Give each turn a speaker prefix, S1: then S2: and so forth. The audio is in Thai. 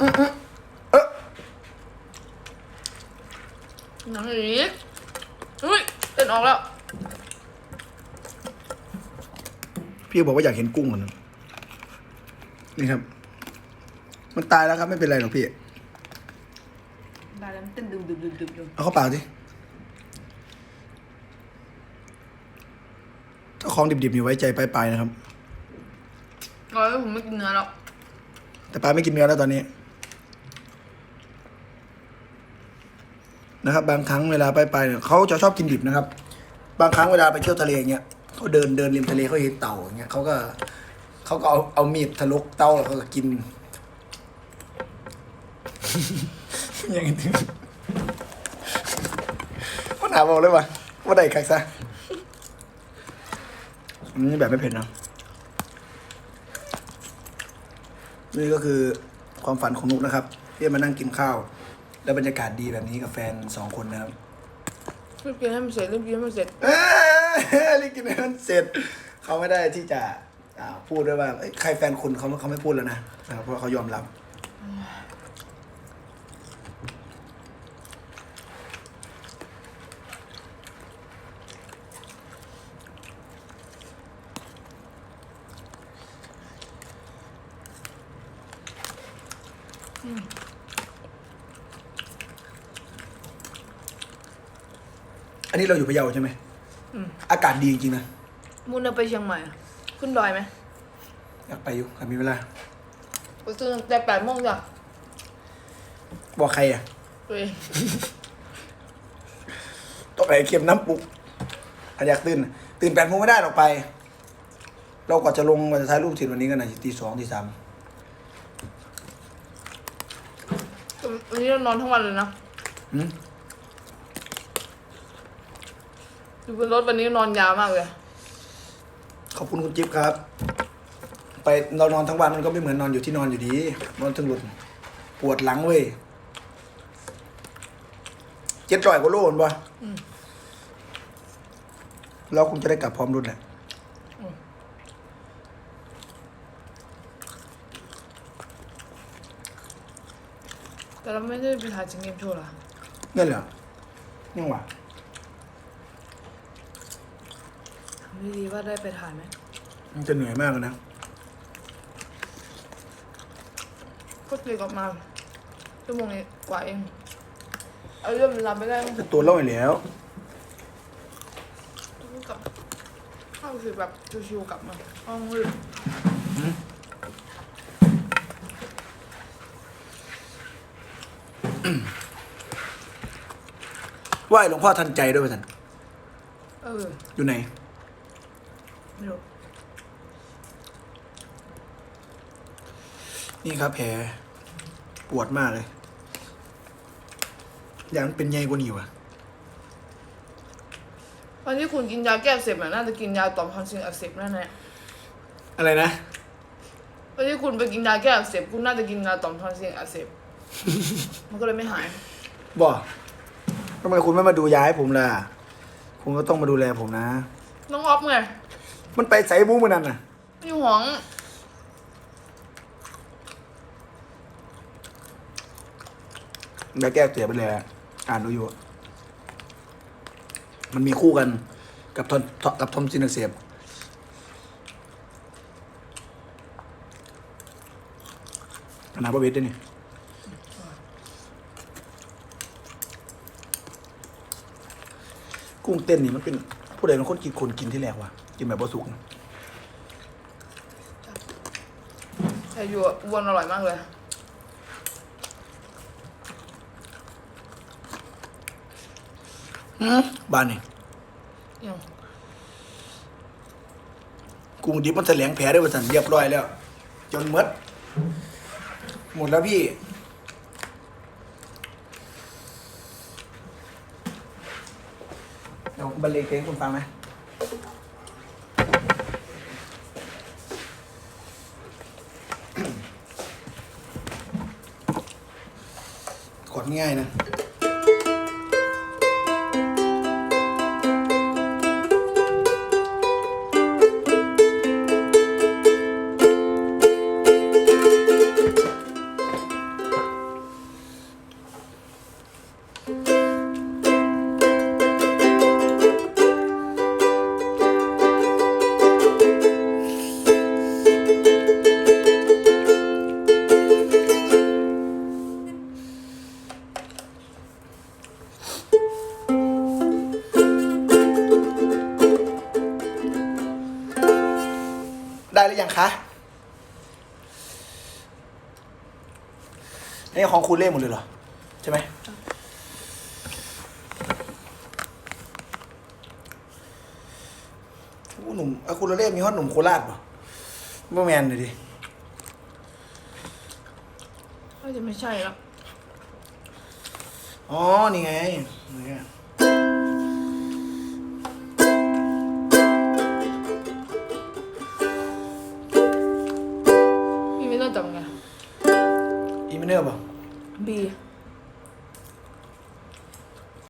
S1: หนังอีกอุ้ยเต้นออกแล้ว
S2: พี่บอกว่าอยากเห็นกุ้งเหมือนกันนี่ครับ มันตายแล้วครับไม่เป็นไรหรอกพี่
S1: ได้แล้วมันเต้นดึมดึมดึมดึมดึม
S2: เอาเข้าปากสิถ้าของดิบๆนี่ไว้ใจไปไปนะครับ
S1: อ๋อผมไม่กินเนื้อแล้ว
S2: แต่ปลาไม่กินเนื้อแล้วตอนนี้ นะครับ บางครั้งเวลาไปไปเนี่ยเขาจะชอบกินดิบนะครับ บางครั้งเวลาไปเที่ยวทะเลเงี้ยเขาเดินเดินริมทะเลเขาเห็นเต่าเงี้ยเขาก็เขาก็เอาเอามีดทะลุเต่าแล้วเขาก็กินอย่างนี้ว่าหนาบอกเลยว่าว่าได้คักซะนนี้แบบไม่เผ็ดนะนี่ก็คือความฝันของนุกนะครับที่มานั่งกินข้าว แล้วบรรยากาศดีแบบนี้กับแฟนสองคนนะครับ
S1: รีบกินให้มันเสร็จรีบกินให้มันเสร็จ
S2: เอ้ยรีบกินให้มันเสร็จ เขาไม่ได้ที่จะอ่าพูดด้วยว่าเอ้ยใครแฟนคุณเขาเขาไม่พูดแล้วนะนะครับเพราะเขายอมรับ อันนี้เราอยู่พะเยาใช่ไหม
S1: อืม
S2: อากาศดีจริงๆนะ
S1: มุนเอาไปเชียงใหม่อะขึ้นดอยไหม
S2: อยากไปอยู่ถ้ามีเวลา
S1: ไปตื่นแต่แปดโมงจ้ะ
S2: บอกใครอะ
S1: ตัวเอง
S2: ต้องไปเข็มน้ำปลุกถ้าอยากตื่นตื่นแปดโมงไม่ได้หรอกไป เรากว่าจะลงกว่าจะถ่ายรูปเสร็จวันนี้ก็น่าจะตีสองตีสาม
S1: วันนี้เรานอนทั้งวันเลยนะ
S2: หืม
S1: อยู่บนรถวันนี้นอนยาวมากเลย
S2: ขอบคุณคุณจิ๊บครับ ไปเรานอนทั้งวันมันก็ไม่เหมือนนอนอยู่ที่นอนอยู่ดีนอนถึงหลุดปวดหลังเว้ยเจ็ดร้อยกว่าโลนบ่เราคงจะได้กลับพร้อมรุ่นแหละ
S1: แต่เราไม่ได้ไปถ่ายจิงเกมโชว์เหรอ
S2: นั่นเหรอยังหวะ
S1: ถามดีๆว่าได้ไปถ่ายไหม
S2: มันจะเหนื่อยมากเลยนะ
S1: ก็ตีกลับมาชั่วโมงนี้กว่าเองเอาเรื่องเวลาไม่ได้ต้อง
S2: แต่ตัวเล่าไปแล้ว
S1: กลับเข้าคือแบบชิวๆกลับมาห้องมืด
S2: ไหว้หลวงพ่อทันใจด้วยท่าน
S1: เออ
S2: อยู่ไหน
S1: ไม่รู้
S2: นี่ครับแผลปวดมากเลย อย่างนั้นเป็นใหญ่กว่านี้วะ
S1: วันที่คุณกินยาแก้อักเสบอะน่าจะกินยาต่อมทอนซิลอักเสบแน่
S2: อะไรนะ
S1: ๆวันที่คุณไปกินยาแก้อักเสบคุณน่าจะกินยาต่อมทอนซิลอักเสบ มันก็เลยไม่หาย
S2: บอกทำไมคุณไม่มาดูยาให้ผมล่ะ คุณก็ต้องมาดูแลผมนะ
S1: น้องออฟไง
S2: มันไปใส่บูมันนั่นน่ะ
S1: อยู่ห้อง
S2: ยาแก้เสียไปเลยอะอ่านดูอยู่ มันมีคู่กันกับทอนกับทอมซินอักเสบขนาดประเวทด้วยนี่กุ้งเต้นนี่มันเป็นผู้ใดเป็นคนกินคนกินที่แรกวะ กินแบบบสุกนะ
S1: แต่อยู่อะอ้วนอร่อยมากเลย
S2: บ้านนี่
S1: ยัง
S2: กุ้งดิบมันแถลงแผลได้ประสันเรียบร้อยแล้ว จนหมด หมดแล้วพี่ เดี๋ยวบรรเลงเพลงให้คุณฟังไหม ดง่ายนะ ได้หรือยังคะนี่ของคุณเล่หมดเลยเหรอ ใช่ไหมโอ้หนุ่มอาคุณเล่มีฮอตหนุ่มโคราชป่ะบ่แมนเลยดิ
S1: น่าจะไม่ใช่แล้ว
S2: อ๋อ นี่ไงนี่ไง
S1: พี่